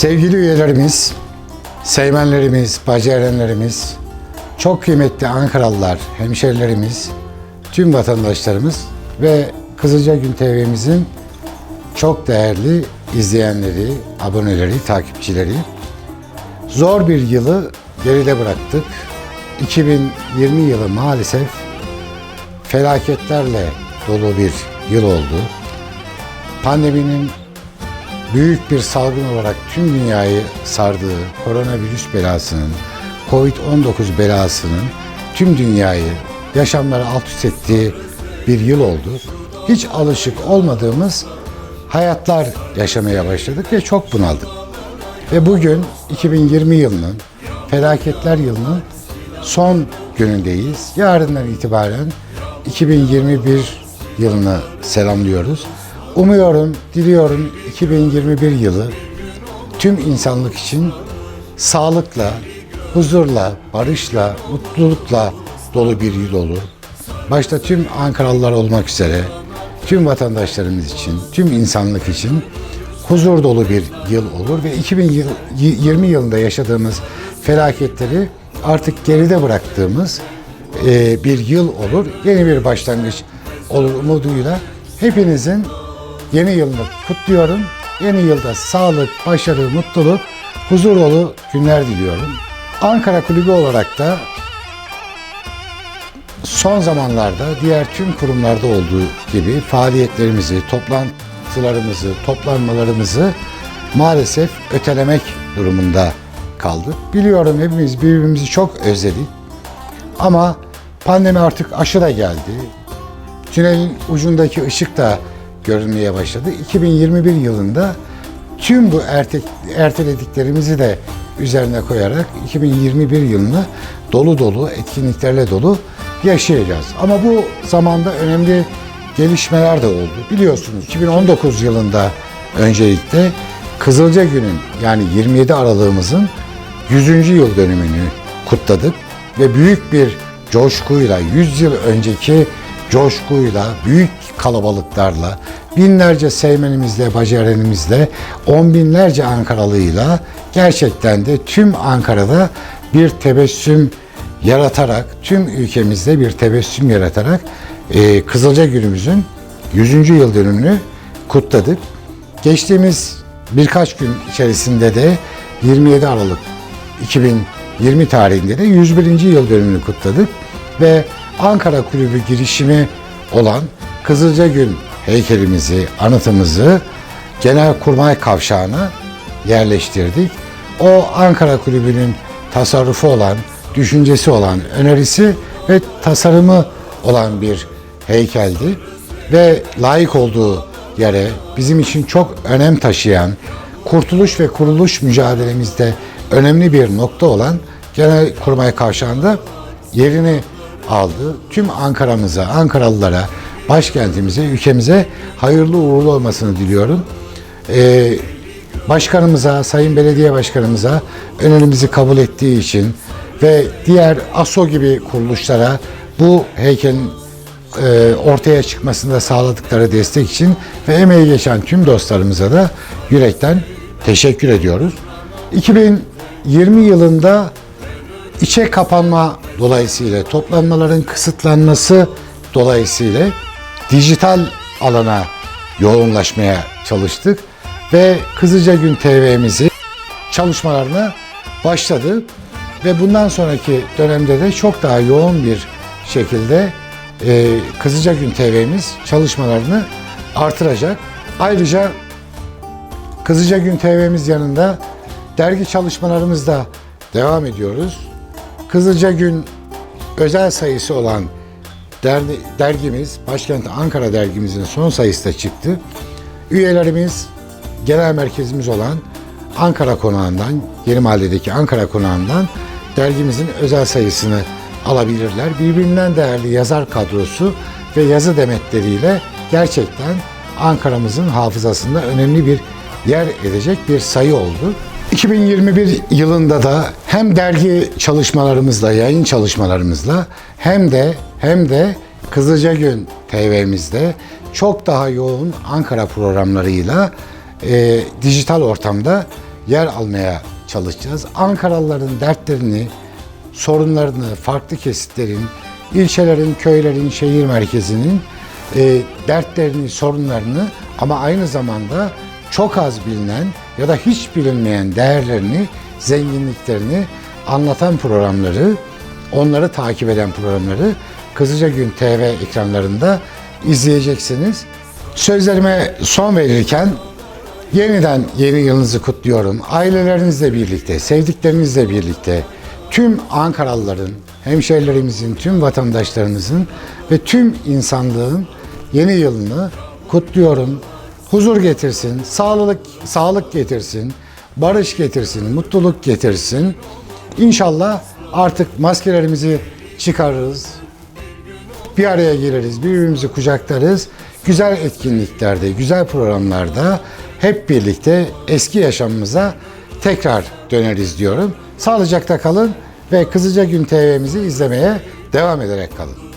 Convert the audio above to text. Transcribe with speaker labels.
Speaker 1: Sevgili üyelerimiz, seymenlerimiz, bacıerenlerimiz, çok kıymetli Ankaralılar, hemşerilerimiz, tüm vatandaşlarımız ve Kızılcagün TV'mizin çok değerli izleyenleri, aboneleri, takipçileri. Zor bir yılı geride bıraktık. 2020 yılı maalesef felaketlerle dolu bir yıl oldu. Pandeminin büyük bir salgın olarak tüm dünyayı sardığı koronavirüs belasının, Covid-19 belasının tüm dünyayı, yaşamları alt üst ettiği bir yıl oldu. Hiç alışık olmadığımız hayatlar yaşamaya başladık ve çok bunaldık. Ve bugün 2020 yılının, felaketler yılının son günündeyiz. Yarından itibaren 2021 yılını selamlıyoruz. Umuyorum, diliyorum 2021 yılı tüm insanlık için sağlıkla, huzurla, barışla, mutlulukla dolu bir yıl olur. Başta tüm Ankaralılar olmak üzere tüm vatandaşlarımız için, tüm insanlık için huzur dolu bir yıl olur ve 2020 yılında yaşadığımız felaketleri artık geride bıraktığımız e, bir yıl olur. Yeni bir başlangıç olur umuduyla hepinizin yeni yılını kutluyorum. Yeni yılda sağlık, başarı, mutluluk, huzur dolu günler diliyorum. Ankara Kulübü olarak da son zamanlarda diğer tüm kurumlarda olduğu gibi faaliyetlerimizi, toplantılarımızı, toplanmalarımızı maalesef ötelemek durumunda kaldık. Biliyorum hepimiz birbirimizi çok özledik. Ama pandemi artık aşı da geldi. Tünelin ucundaki ışık da görünmeye başladı. 2021 yılında tüm bu erte, ertelediklerimizi de üzerine koyarak 2021 yılını dolu dolu etkinliklerle dolu yaşayacağız. Ama bu zamanda önemli gelişmeler de oldu. Biliyorsunuz 2019 yılında öncelikle Kızılca Gün'ün yani 27 Aralık'ımızın 100. yıl dönümünü kutladık ve büyük bir coşkuyla 100 yıl önceki coşkuyla, büyük kalabalıklarla, binlerce seymenimizle, bacıerenimizle, on binlerce Ankaralıyla gerçekten de tüm Ankara'da bir tebessüm yaratarak, tüm ülkemizde bir tebessüm yaratarak e, Kızılca Günümüzün 100. yıl dönümünü kutladık. Geçtiğimiz birkaç gün içerisinde de 27 Aralık 2020 tarihinde de 101. yıl dönümünü kutladık ve Ankara Kulübü girişimi olan Kızılcagün heykelimizi, anıtımızı Genelkurmay Kavşağı'na yerleştirdik. O Ankara Kulübü'nün tasarrufu olan, düşüncesi olan, önerisi ve tasarımı olan bir heykeldi. Ve layık olduğu yere bizim için çok önem taşıyan, kurtuluş ve kuruluş mücadelemizde önemli bir nokta olan Genelkurmay Kavşağı'nda yerini aldı. Tüm Ankara'mıza, Ankaralılara, başkentimize, ülkemize hayırlı uğurlu olmasını diliyorum. Ee, başkanımıza, Sayın Belediye Başkanımıza önerimizi kabul ettiği için ve diğer ASO gibi kuruluşlara bu heykelin e, ortaya çıkmasında sağladıkları destek için ve emeği geçen tüm dostlarımıza da yürekten teşekkür ediyoruz. 2020 yılında içe kapanma dolayısıyla toplanmaların kısıtlanması dolayısıyla dijital alana yoğunlaşmaya çalıştık ve Kızılca Gün TV'mizi çalışmalarına başladı ve bundan sonraki dönemde de çok daha yoğun bir şekilde e, Kızılca Gün TV'miz çalışmalarını artıracak. Ayrıca Kızılca Gün TV'miz yanında dergi çalışmalarımızda devam ediyoruz. Kızılca Gün özel sayısı olan dergi, dergimiz, Başkent Ankara dergimizin son sayısı da çıktı. Üyelerimiz genel merkezimiz olan Ankara Konağı'ndan, Yeni Mahalle'deki Ankara Konağı'ndan dergimizin özel sayısını alabilirler. Birbirinden değerli yazar kadrosu ve yazı demetleriyle gerçekten Ankara'mızın hafızasında önemli bir yer edecek bir sayı oldu. 2021 yılında da hem dergi çalışmalarımızla, yayın çalışmalarımızla hem de hem de Kızılca Gün TV'mizde çok daha yoğun Ankara programlarıyla e, dijital ortamda yer almaya çalışacağız. Ankaralıların dertlerini, sorunlarını, farklı kesitlerin, ilçelerin, köylerin, şehir merkezinin e, dertlerini, sorunlarını ama aynı zamanda çok az bilinen ya da hiç bilinmeyen değerlerini, zenginliklerini anlatan programları, onları takip eden programları Kızılca Gün TV ekranlarında izleyeceksiniz. Sözlerime son verirken yeniden yeni yılınızı kutluyorum. Ailelerinizle birlikte, sevdiklerinizle birlikte tüm Ankaralıların, hemşehrilerimizin, tüm vatandaşlarımızın ve tüm insanlığın yeni yılını kutluyorum. Huzur getirsin, sağlık sağlık getirsin, barış getirsin, mutluluk getirsin. İnşallah artık maskelerimizi çıkarırız, bir araya geliriz, birbirimizi kucaklarız. Güzel etkinliklerde, güzel programlarda hep birlikte eski yaşamımıza tekrar döneriz diyorum. Sağlıcakla kalın ve Kızılca Gün TV'mizi izlemeye devam ederek kalın.